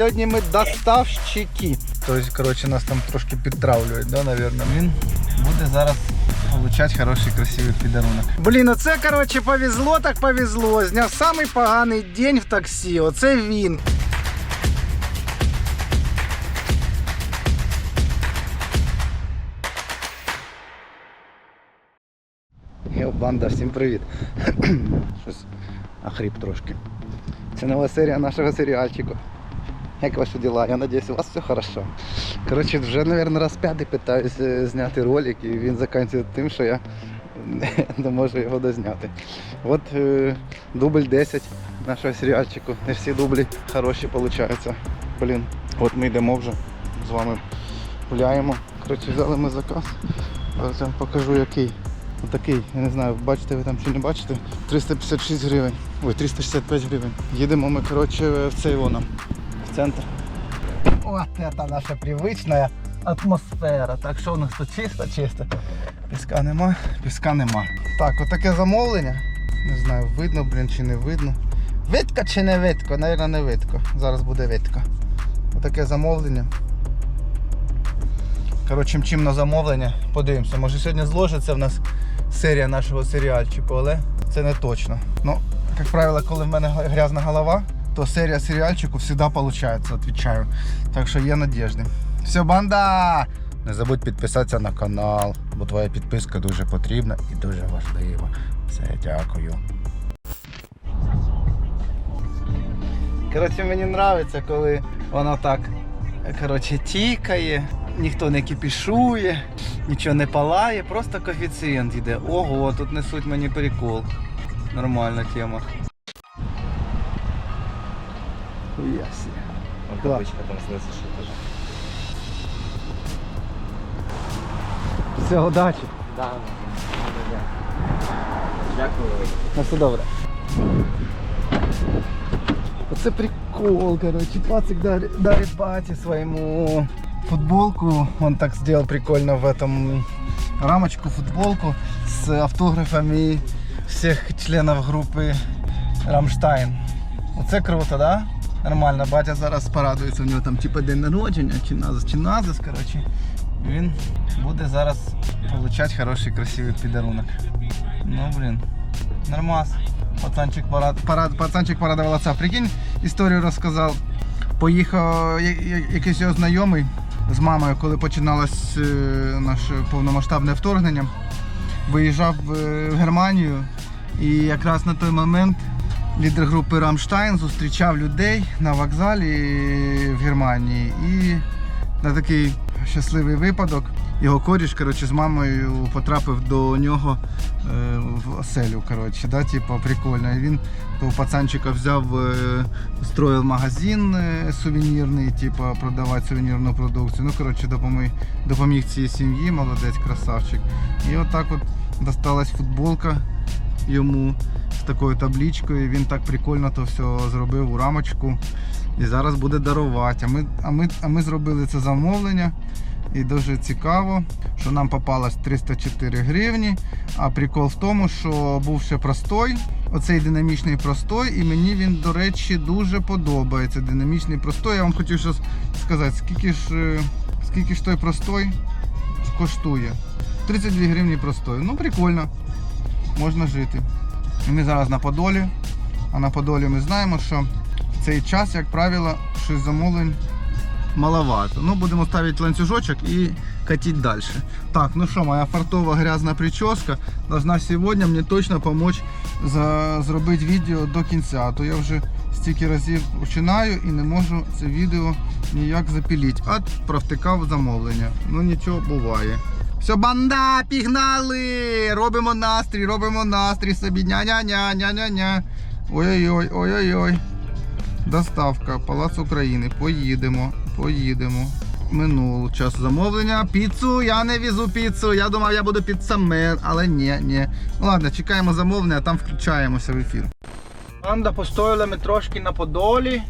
Сьогодні ми доставщики. Тобто, коротше, нас там трошки підтравлюють, да, навірно. Він буде зараз получати хороший, красивий підарунок. Блін, оце, коротше, повезло, так повезло. Зняв самий поганий день в таксі. Оце він. Йо, банда, всім привіт. Щось охріп трошки. Це нова серія нашого серіальчику. Як ваші діла? Я надіюсь, у вас все хорошо. Коротше, вже, мабуть, раз п'ятий питаюсь е, зняти ролик, і він закінчується тим, що я не- можу його дозняти. От е, дубль 10 нашого серіальчику. Не всі дублі хороші получаються. Блін, от ми йдемо вже з вами гуляємо. Коротше, взяли ми заказ. Зараз я вам покажу який. Отакий, я не знаю, бачите ви там чи не бачите. 356 гривень. Ой, 365 гривень. Їдемо ми, коротше, в цей воно, в центр. От це наша привична атмосфера. Так що у нас тут чисто, чисто. Піска нема, піска нема. Так, отаке замовлення. Не знаю, видно, блін, чи не видно. Видко чи не видко? Навірно, не видко. Зараз буде видко. Отаке замовлення. Коротше, чим на замовлення. Подивимося. Може сьогодні зложиться в нас серія нашого серіальчику, але це не точно. Ну, як правило, коли в мене грязна голова, то серія серіальчику завжди виходить, відповідаю. Так що є надіжди. Все, банда! Не забудь підписатися на канал, бо твоя підписка дуже потрібна і дуже важлива. Все, дякую. Коротше, мені подобається, коли воно так коротше, тікає, ніхто не кипішує, нічого не палає, просто коефіцієнт йде. Ого, тут несуть мені прикол. Нормальна тема. Ясі. Вот Да. табличка там снится, что тоже. Все, удачі. Да, да. Дякую. На все добре. Оце прикол, короче. Пацик дарит, дарит бате своему футболку. Он так сделал прикольно в этом рамочку футболку с автографами всех членов группы Рамштайн. Оце круто, да? Нормально, батя зараз порадується, у нього там типа день народження, чи назис, чи назис, коротше. Він буде зараз получати хороший красивий підарунок. Ну блін. Нормас. Пацанчик, парад, парад, пацанчик порадував отца. Прикинь, історію розказав. Поїхав якийсь його знайомий з мамою, коли починалось е, наше повномасштабне вторгнення. Виїжджав е, в Германію і якраз на той момент лідер групи Рамштайн зустрічав людей на вокзалі в Германії. І на такий щасливий випадок його коріш коротше, з мамою потрапив до нього е, в оселю. Коротше, да, типу, прикольно. І він того пацанчика взяв, е, устроїв магазин е, сувенірний, типу, продавати сувенірну продукцію. Ну, коротше, допоміг, допоміг цій сім'ї, молодець, красавчик. І отак от досталась футболка йому з такою табличкою. Він так прикольно то все зробив у рамочку. І зараз буде дарувати. А ми, а ми, а ми зробили це замовлення. І дуже цікаво, що нам попалось 304 гривні. А прикол в тому, що був ще простой, оцей динамічний простой, і мені він, до речі, дуже подобається. Динамічний простой. Я вам хотів щось сказати, скільки ж, е, скільки ж той простой коштує. 32 гривні простой. Ну, прикольно, можна жити. Ми зараз на Подолі. А на Подолі ми знаємо, що в цей час, як правило, щось замовлень маловато. Ну, будемо ставити ланцюжочок і катити далі. Так, ну що, моя фартова грязна прическа должна сьогодні мені точно допомогти за... зробити відео до кінця. А то я вже стільки разів починаю і не можу це відео ніяк запілити. От провтикав замовлення. Ну нічого буває. Все, банда, пігнали! Робимо настрій, робимо настрій собі. Ня-ня-ня, ня-ня-ня. Ой-ой-ой, ой-ой-ой. Доставка, Палац України. Поїдемо, поїдемо. Минуло час замовлення. Піцу, я не візу піцу. Я думав, я буду піцамен, але ні, ні. Ну ладно, чекаємо замовлення, а там включаємося в ефір. Банда постояла ми трошки на Подолі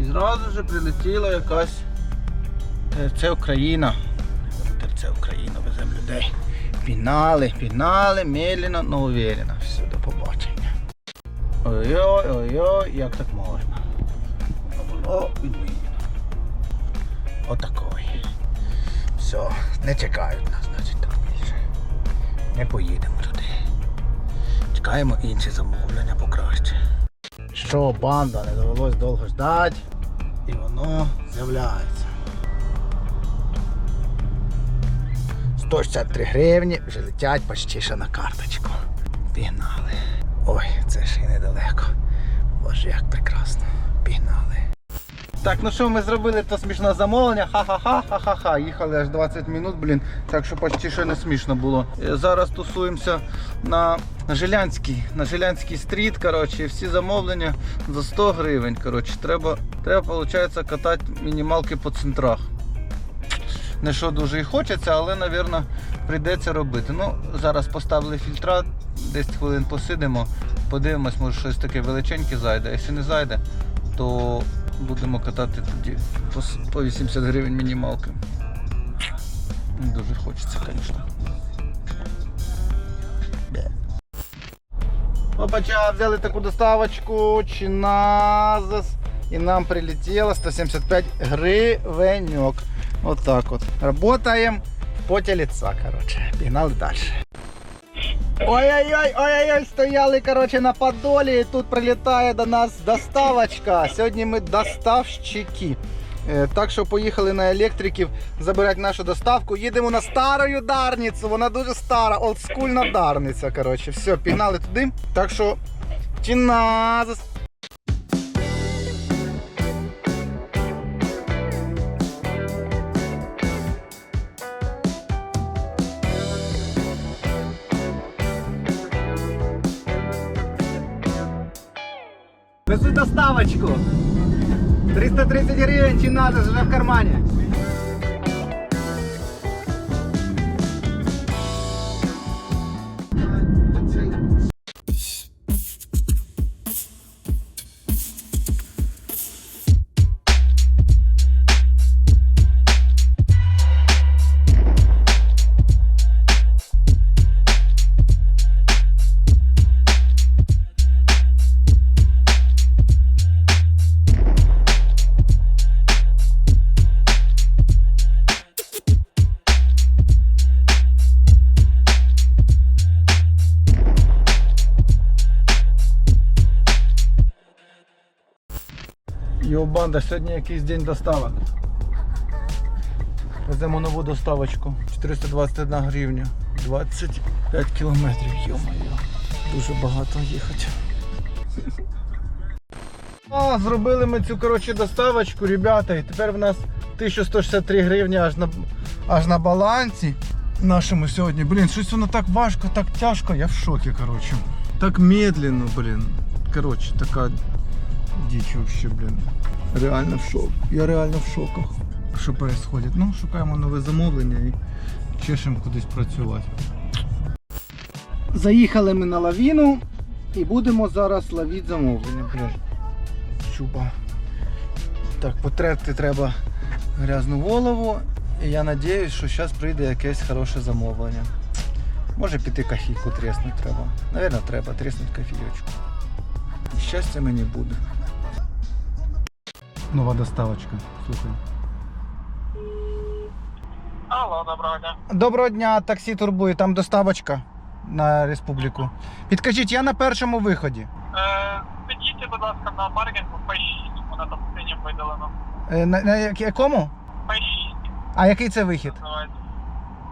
і зразу ж прилетіла якась. Е, Це Україна. Це Україна, веземо людей. Пінали, пінали, медленно, но уверенно. Все, до побачення. Ой-ой, ой-ой, як так можна? О, відмінно. Отакої. Все, не чекають нас, значить там більше. Не поїдемо туди. Чекаємо інші замовлення покраще. Що, банда, не довелось довго ждати. І воно з'являється. 163 гривні вже летять почти ще на карточку. Пігнали. Ой, це ж і недалеко. Боже, як прекрасно. Пігнали. Так, ну що, ми зробили то смішне замовлення. Ха-ха-ха, ха-ха-ха. Їхали аж 20 минут, блін. Так що почти ще не смішно було. Е, Зараз тусуємося на Жилянський, на Жилянський стріт. Коротше, всі замовлення за 100 гривень. Коротше, треба, треба, виходить, катати мінімалки по центрах. Не що дуже і хочеться, але, напевно, прийдеться робити. Ну, зараз поставили фільтра, 10 хвилин посидимо, подивимось, може щось таке величеньке зайде. Якщо не зайде, то будемо катати тоді по, по 80 гривень мінімалки. Дуже хочеться, звісно. Опача, взяли таку доставочку Чиназас і нам прилетіло 175 гривеньок. Вот так вот. Работаем в поте лица, короче. Пігнали далі. Ой-ой-ой, ой-ой-ой, стояли, короче, на Подолі, і тут прилітає до нас доставочка. Сьогодні ми доставщики. Е, Так що поїхали на електриків забирати нашу доставку. Їдемо на стару дарницю. Вона дуже стара, олдскульна дарниця. Коротше, все, пігнали туди. Так що чиназис. Неси доставочку. 330 гривень чи надо, вже в кармані. Йо, банда, сьогодні якийсь день доставок. Веземо нову доставочку. 421 гривня. 25 кілометрів, йо-моє. Дуже багато їхати. А, зробили ми цю коротше, доставочку, ребята, і тепер в нас 1163 гривні аж на, аж на балансі нашому сьогодні. Блін, щось воно так важко, так тяжко, я в шокі, коротше. Так медленно, блін. Коротше, така дичь вообще, блін. Реально в шок. Я реально в шоках. Що відбувається? Ну, шукаємо нове замовлення і чешемо кудись працювати. Заїхали ми на лавіну і будемо зараз ловити замовлення. Блін. Щупа. Так, потерти треба грязну голову. І я сподіваюся, що зараз прийде якесь хороше замовлення. Може піти кофійку тріснути треба. Навірно, треба тріснути кофійочку. І щастя мені буде. Нова доставочка. Слухай. Алло, доброго дня. Доброго дня, таксі турбує, там доставочка на республіку. Підкажіть, я на першому виході. Е, підійдіть, будь ласка, на паркінгу P6, вона там синім видалено. Е, На, на як- якому? P6 А який це вихід? називається.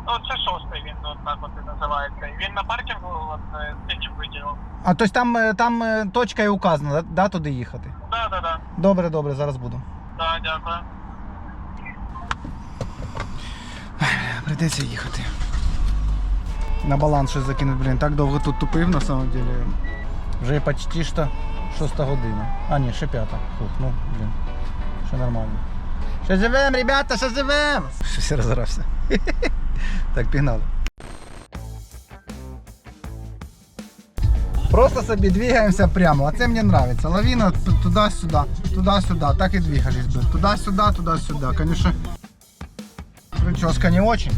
Ну, це шостий він от так от і називається. Він на паркінгу от, е, синім виділив. А тобто там, е, там е, точка і указана, да, да, туди їхати? Да, да, да. Добре, добре, зараз буду. Да, дякую. Прийдеться їхати. На баланс щось закинути, блін. Так довго тут тупив на самом деле. Вже почти що шоста година. А ні, ще п'ята. Фух, ну, блін. Ще нормально. Ще живем, ребята, ще живем! Щось я розгрався. Так, пігнали. Просто собі двигаємося прямо, а це мені подобається. Лавіна туди-сюди, туди-сюди, так і двигаєшся. Туди-сюди, туди-сюди. Конечно, прическа не очень,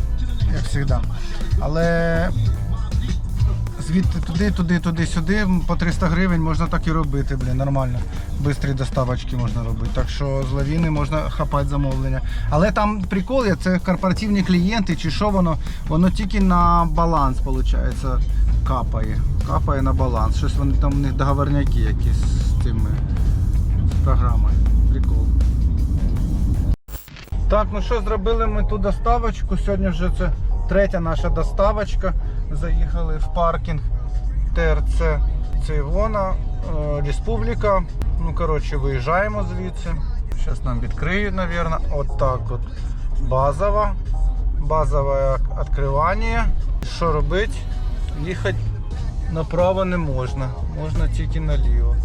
як завжди. Але звідти туди, туди, туди, сюди. По 300 гривень можна так і робити, блін, нормально. Бистрі доставочки можна робити. Так що з лавіни можна хапати замовлення. Але там прикол є, це корпоративні клієнти, чи що воно, воно тільки на баланс, виходить, капає. Капає на баланс. Щось вони там у них договорняки якісь з цими з програмою. Прикол. Так, ну що, зробили ми ту доставочку. Сьогодні вже це третя наша доставочка. Заїхали в паркінг ТРЦ Цейвона, е, Республіка. Ну, коротше, виїжджаємо звідси. Зараз нам відкриють, мабуть. От так от. Базова. Базове відкривання. Що робити? Їхати направо не можна. Можна тільки наліво.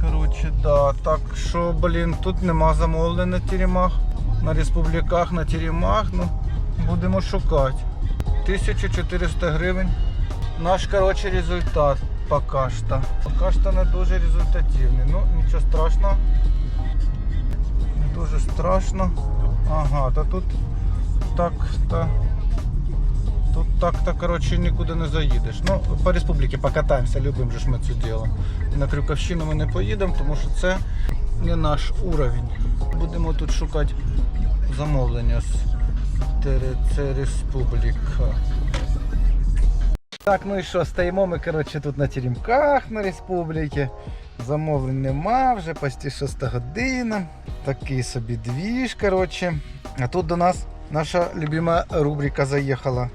Коротше, да. Так що, блін, тут нема замовлень на теремах. На республіках, на теремах. Ну, будемо шукати. 1400 гривень. Наш коротше, результат поки що. Поки що не дуже результативний. Ну, нічого страшного. Не дуже страшно. Ага, та тут так, та. Тут так-то, коротше, нікуди не заїдеш. Ну, по республіці покатаємося, любимо же ж ми це діло. На Крюковщину ми не поїдемо, тому що це не наш уровень. Будемо тут шукати замовлення з Республіка. Так, ну і що, стоїмо ми, коротше, тут на теремках на республіки. Замовлень нема, вже почти 6 година. Такий собі двіж, коротше. А тут до нас наша любима рубрика заїхала.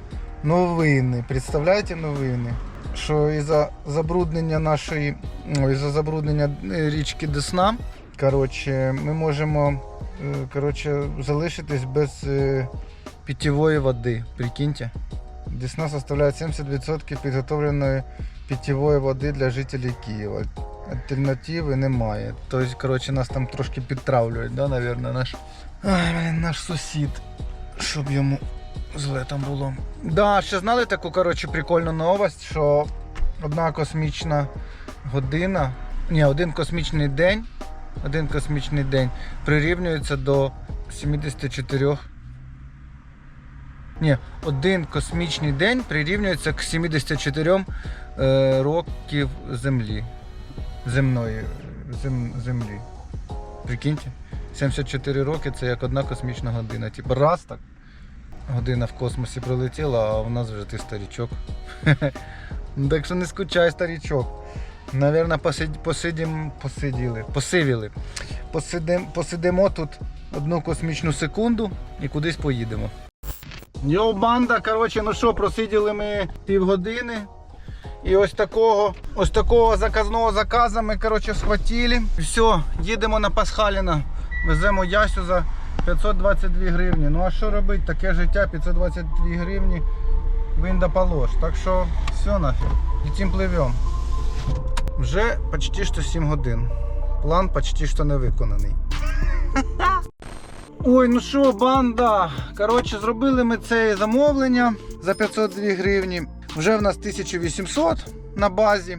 Новини. Представляєте новини? Що із-за забруднення нашої, ну, із-за забруднення е, річки Десна, коротше, ми можемо е, коротше, залишитись без е, питьової води. Прикиньте. Десна составляє 70% підготовленої питьової води для жителів Києва. Альтернативи немає. Тобто, коротше, нас там трошки підтравлюють, да, наверное, наш, Ай, наш сусід, щоб йому зле там було. Да, ще знали таку, коротше, прикольну новость, що одна космічна година, ні, один космічний день, один космічний день прирівнюється до 74 ні, один космічний день прирівнюється к 74 е, років Землі. Земної зем, землі. Прикиньте? 74 роки це як одна космічна година. Типу раз так. Година в космосі пролетіла, а у нас вже ти старічок. Так що не скучай, старічок. Навірно, посид, посидім, посиділи, посивіли. Посидим, посидимо тут одну космічну секунду і кудись поїдемо. Йоу, банда, коротше, ну що, просиділи ми півгодини. І ось такого, ось такого заказного заказа ми коротше, схватили. Все, їдемо на Пасхаліна. Веземо Ясю за 522 гривні. Ну а що робити? Таке життя 522 гривні. Він да полож. Так що все нафіг. Летим пливем. Вже почти що 7 годин. План почти що не виконаний. Ой, ну що, банда. Коротше, зробили ми це замовлення за 502 гривні. Вже в нас 1800 на базі.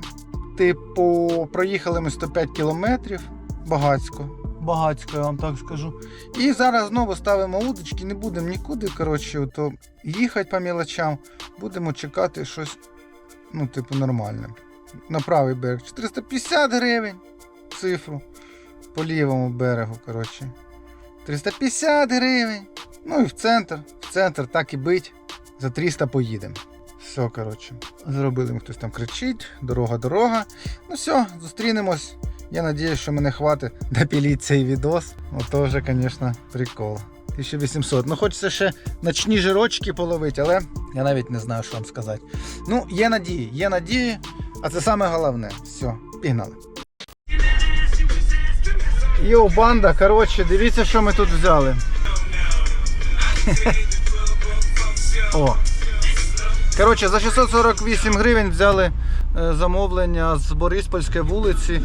Типу, проїхали ми 105 кілометрів. Багацько. Багацько, я вам так скажу. І зараз знову ставимо удочки, не будемо нікуди, коротше, то їхати по мілочам. Будемо чекати щось, ну, типу, нормальне. На правий берег 450 гривень цифру. По лівому берегу, коротше. 350 гривень. Ну і в центр. В центр так і бить. За 300 поїдемо. Все, коротше. Зробили, хтось там кричить, дорога, дорога. Ну все, зустрінемось. Я надіюсь, що мене хватить допіліть цей відос. Ото вже, звісно, прикол. 1800. Ну, хочеться ще ночні жирочки половити, але я навіть не знаю, що вам сказати. Ну, є надії, є надії, а це саме головне. Все, пігнали. Йоу, банда, коротше, дивіться, що ми тут взяли. О. Коротше, за 648 гривень взяли е, замовлення з Бориспольської вулиці,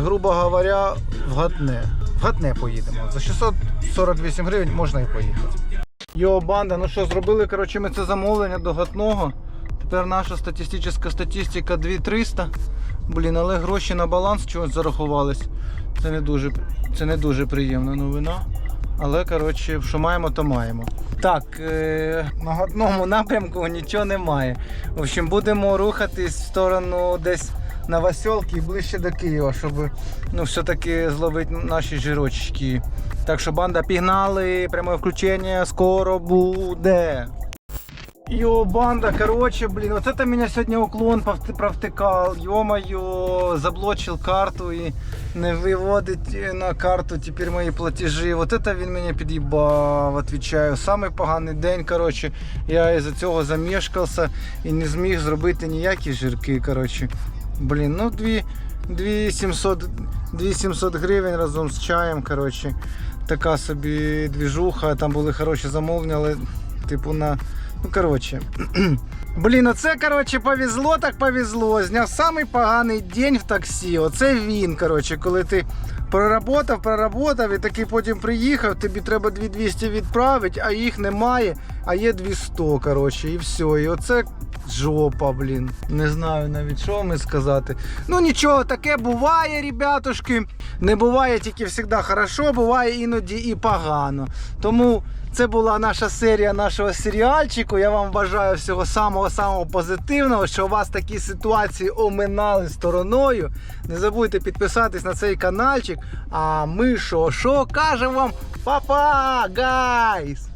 грубо говоря, в Гатне. В Гатне поїдемо. За 648 гривень можна і поїхати. Йо, банда, ну що, зробили коротше, ми це замовлення до Гатного. Тепер наша статистична статистика 2300. Блін, але гроші на баланс чогось зарахувались. Це не дуже, це не дуже приємна новина. Але, коротше, що маємо, то маємо. Так, е, на одному напрямку нічого немає. В общем, будемо рухатись в сторону десь Новоселки і ближче до Києва, щоб ну, все-таки зловити наші жирочки. Так що банда пігнали, пряме включення скоро буде. Йо, банда, короче, блин, вот это меня сегодня уклон повт- провтыкал. Ё-моё, заблочил карту и не виводить на карту теперь мої платежі. Вот это він мене під'їбав, отвечаю. Самий поганий день, короче. Я із-за цього замішкався і не зміг зробити ніякі жирки, короче. Блін, ну дві, дві 700, дві 700 гривень разом з чаєм, короче. Така собі двіжуха, там були хороші замовлення, але типу на. Ну, коротше. Блін, оце, коротше, повезло, так повезло. Зняв самий поганий день в таксі. Оце він, коротше, коли ти проработав, проработав і такий потім приїхав, тобі треба 2200 відправити, а їх немає, а є 200, коротше, і все. І оце жопа, блін. Не знаю навіть, що і сказати. Ну нічого, таке буває, ребятушки. Не буває тільки завжди хорошо, буває іноді і погано. Тому це була наша серія нашого серіальчику. Я вам бажаю всього самого-самого позитивного, що у вас такі ситуації оминали стороною. Не забудьте підписатись на цей каналчик. А ми що, що кажемо вам? Па-па, гайс!